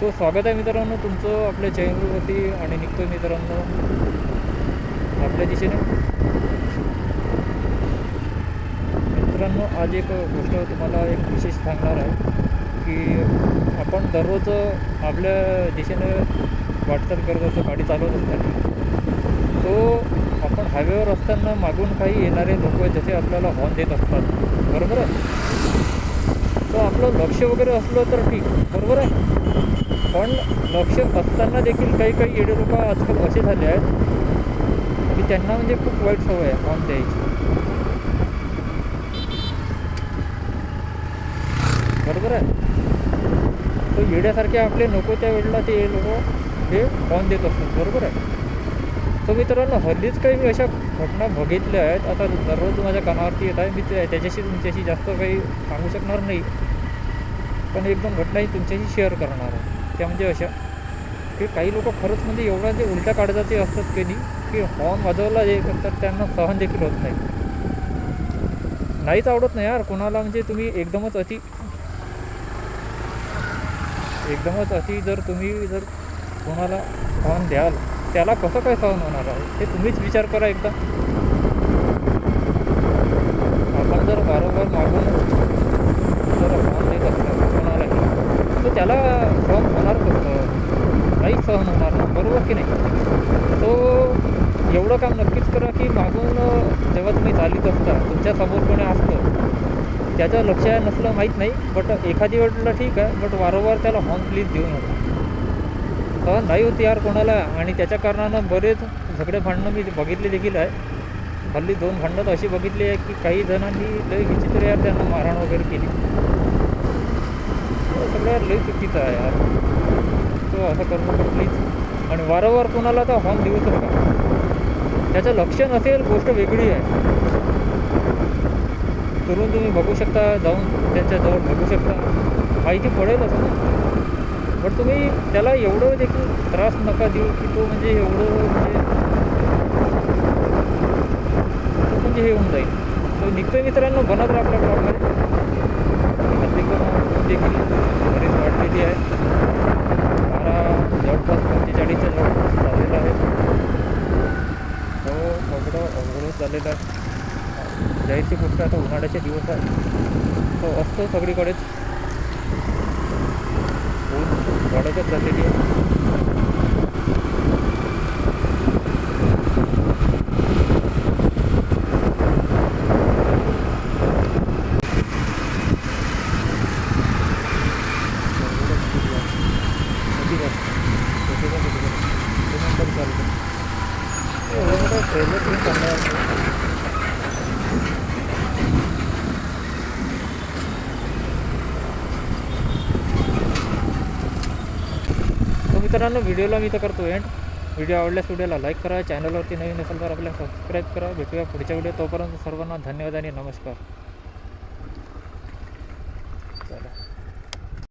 तो स्वागत आहे मित्रांनो. तुमचं आपल्या चॅनलवरती आणि निघतो मित्रांनो. आपल्या दिशेने. मित्रांनो आज एक गोष्ट तुम्हाला एक विशेष सांगणार आहे की आपण दररोज आपल्या दिशेने वाटचाल करत असतो गाडी चालवत असताना. तो आपण हायवेवर असताना मागून काही येणारे लोक जसे आपल्याला हॉर्न देत असतात. बरोबर आहे? लक्ष वगैरे असलं तर ठीक. बरोबर आहे? पण लक्ष असताना देखील काही काही येडे लोक आजकाल असे झाले आहेत की त्यांना म्हणजे खूप वाईट सवय आहे हॉर्न द्यायची बरोबर आहे? तो येड्यासारखे आपले नको त्या वेळेला ते लोक हे हॉर्न देत असतात. बरोबर आहे? तर मित्रांनो हल्लीच काही मी अशा घटना बघितल्या आहेत. आता दररोज माझ्या कानावरती येत आहे. मी त्या त्याच्याशी तुमच्याशी जास्त काही सांगू शकणार नाही. पण एकदम घटनाही तुमच्याशी शेअर करणार आहे त्या म्हणजे अशा की काही लोक खरंच म्हणजे एवढा ते उलट्या काळजाचे असतात की नाही की हॉर्न वाजवला जे करतात त्यांना सहन देखील होत नाही. नाहीच आवडत नाही यार कोणाला म्हणजे तुम्ही एकदमच अति एकदमच अति जर तुम्ही जर कोणाला हॉर्न द्याल त्याला कसं काय सहन होणार आहे? ते तुम्हीच विचार करा एकदा. आपण जर वारंवार मागून जर हॉर्न देत असलो कोणालाही तर त्याला सहन होणार कसं नाही सहन होणार नाही. बरोबर की नाही? तो एवढं काम नक्कीच करा की मागून जेव्हा तुम्ही चालित असता तुमच्यासमोर कोणी असतं त्याचं लक्ष नसलं माहीत नाही बट एखादी वेळेला ठीक आहे बट वारंवार त्याला हॉर्न प्लीज देऊ नका. सहन नाही होती यार कोणाला आणि त्याच्या कारणानं बरेच झगडे भांडणं मी बघितले देखील आहे. हल्ली दोन भांडणं तर अशी बघितली आहे की काही जणांनी लय विचित्र यार त्यांना मारहाण वगैरे केली. हे सगळं यार लय चुकीचं आहे यार. तो असं करू नका प्लीज आणि वारंवार कोणाला तर हॉर्न देऊच नका. त्याचं लक्ष नसेल गोष्ट वेगळी आहे. करून तुम्ही बघू शकता जाऊन त्यांच्याजवळ बघू शकता. माहिती पडेल असं ना पण तुम्ही त्याला एवढं देखील त्रास नका देऊ की तो म्हणजे एवढं म्हणजे तो म्हणजे हे होऊन जाईल. तो निघतोय मित्रांनो बनत राहा आपल्या ब्लॉगमध्ये देखील बरीच वाटलेली आहे. झालेला आहे. जाहीरची गोष्ट आता उन्हाळ्याचे दिवस आहे तो असतो सगळीकडेच. ऊन वाढतच झालेली आहे. हो मित्रांनो व्हिडिओला मी तर करतो एंड व्हिडिओ आवडल्यास व्हिडिओला लाईक करा चॅनलवरती नवीन असेल तर आपल्याला सबस्क्राईब करा. भेटूया पुढच्या व्हिडिओ तोपर्यंत सर्वांना धन्यवाद आणि नमस्कार. चला.